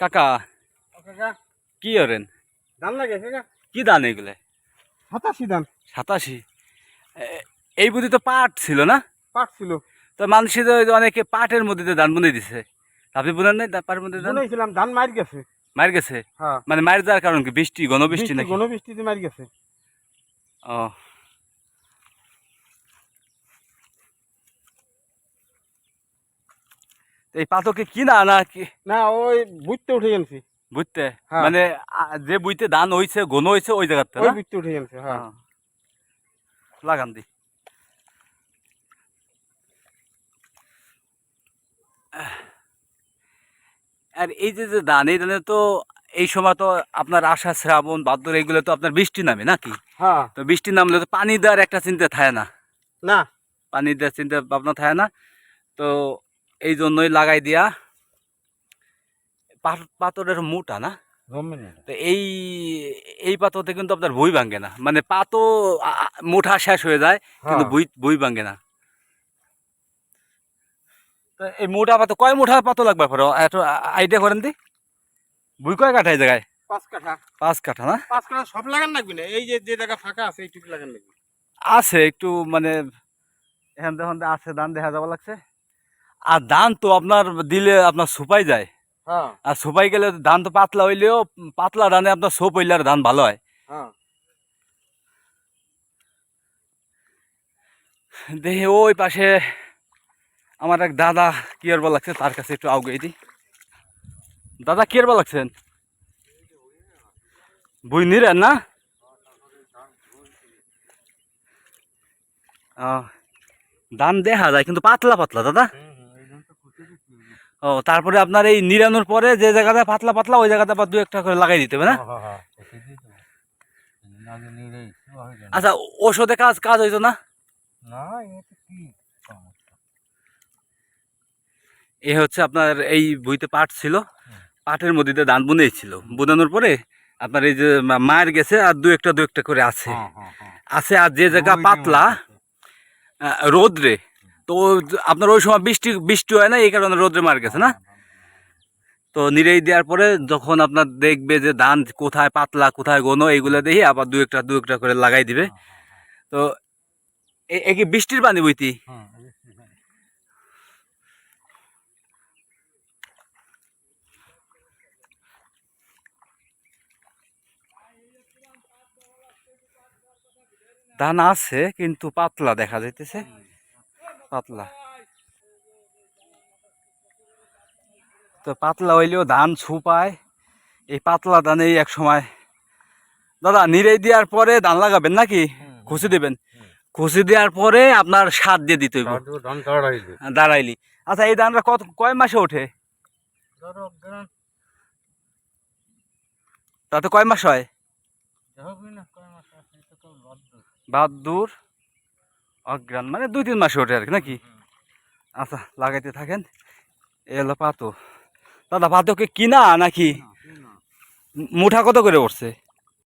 কাকা কাকা। কি করেন? ধান লাগে কি দান এগুলো? সাতাশি ধান। সাতাশি? এই বুদ্ধি তো পাট ছিল না? পাট ছিল। তো মানুষের ওই অনেকে পাটের মধ্যে ধান বুনে দিছে। আপনি বুনেন নাই পাটের মধ্যে ধান? বুনাইছিলাম ধান মার গেছে। মার গেছে? হ্যাঁ। মানে মার যাওয়ার কারণ কি? বৃষ্টি ঘন বৃষ্টি নাকি? ঘন বৃষ্টিতে মার গেছে। ও। এই পাতকে কিনা না কি? না ওই বুঝতে উঠে গেছি। বুঝতে? হ্যাঁ। মানে যে বুঝতে ধান হইছে ঘন হইছে ওই জায়গাতে ওই বুঝতে উঠে গেছে হ্যাঁ। হ্যাঁ। লাগান দি আর এই যে যে ধান এই ধানে তো এই সময় তো আপনার আষাঢ় শ্রাবণ ভাদ্র এইগুলো তো আপনার বৃষ্টি নামে নাকি হ্যাঁ। তো বৃষ্টি নামলে তো পানি দেওয়ার একটা চিন্তা থাকে না? না। পানি দেওয়ার চিন্তা ভাবনা থাকে না? তো এই জন্যই লাগাই দিয়া পাত- পাথরের মোটা না? তো এই এই পাথরতে কিন্তু আপনার বই ভাঙে না। মানে পাতো মুঠা শেষ হয়ে যায় কিন্তু। বই বই ভাঙে না। তো এই মোটা পাতো কয় মুঠা পাতো লাগবে পরে একটু আইডিয়া করেন দি। বই কয় কাঠা এই জায়গায়? পাঁচ কাঠা। পাঁচ কাঠা না? পাঁচ কাঠা সব লাগান লাগবে না? এই যে যে জায়গা ফাঁকা আছে এইটুকু লাগান লাগবে। আছে একটু মানে এখান দেখুন আছে ধান দেখা যাওয়া লাগছে। আর ধান তো আপনার দিলে আপনার সুপাই যায়। হ্যাঁ। আর সুপাই গেলে ধান তো পাতলা হইলেও পাতলা ধানে আপনার সোপ হইলে আর ধান ভালো হয়। হ্যাঁ। দেখি ওই পাশে আমার এক দাদা কি আর লাগছে তার কাছে একটু আউগে দিই। দাদা কি আর লাগছেন বই নিলেন না? ধান দেখা যায় কিন্তু পাতলা পাতলা দাদা। ও তারপরে আপনার এই নিরানোর পরে যে জায়গাটা পাতলা পাতলা ওই জায়গাটা আবার দু একটা করে লাগাই দিতে হবে না? আচ্ছা ওষুধে কাজ কাজ হইতো না? এ হচ্ছে আপনার এই বইতে পাট ছিল। পাটের মধ্যে দিয়ে ধান বুনেই ছিল। বুনানোর পরে আপনার এই যে মায়ের গেছে আর দু একটা দু একটা করে আছে আছে আর যে জায়গা পাতলা রোদ্রে তো আপনার ওই সময় বৃষ্টি বৃষ্টি হয় না, এই কারণে রোদ্রে মার গেছে না? তো নিরেই দেওয়ার পরে যখন আপনার দেখবে যে ধান কোথায় পাতলা, কোথায় ঘন, এইগুলো দেখি আবার দু একটা দু একটা করে লাগাই দিবে। তো কি বৃষ্টির পানি বইতি? ধান আছে, কিন্তু পাতলা দেখা যাইতেছে। পাতলা। তো পাতলা হইলেও ধান ছুপায় এই পাতলা ধানেই এক সময় দাদা নিরেই দেওয়ার পরে ধান লাগাবেন নাকি? খুশি দেবেন? খুশি দেওয়ার পরে আপনার সার দিয়ে দিতে হইব। দাঁড়াইলি। আচ্ছা এই ধানটা কত কয় মাসে ওঠে? তাতে কয় মাস হয়? হবে অজ্ঞান মানে দুই তিন মাসে ওঠে আর কি নাকি? আচ্ছা লাগাইতে থাকেন। এ হলো পাতো। দাদা পাতো কি কিনা নাকি মুঠা কত করে উঠছে?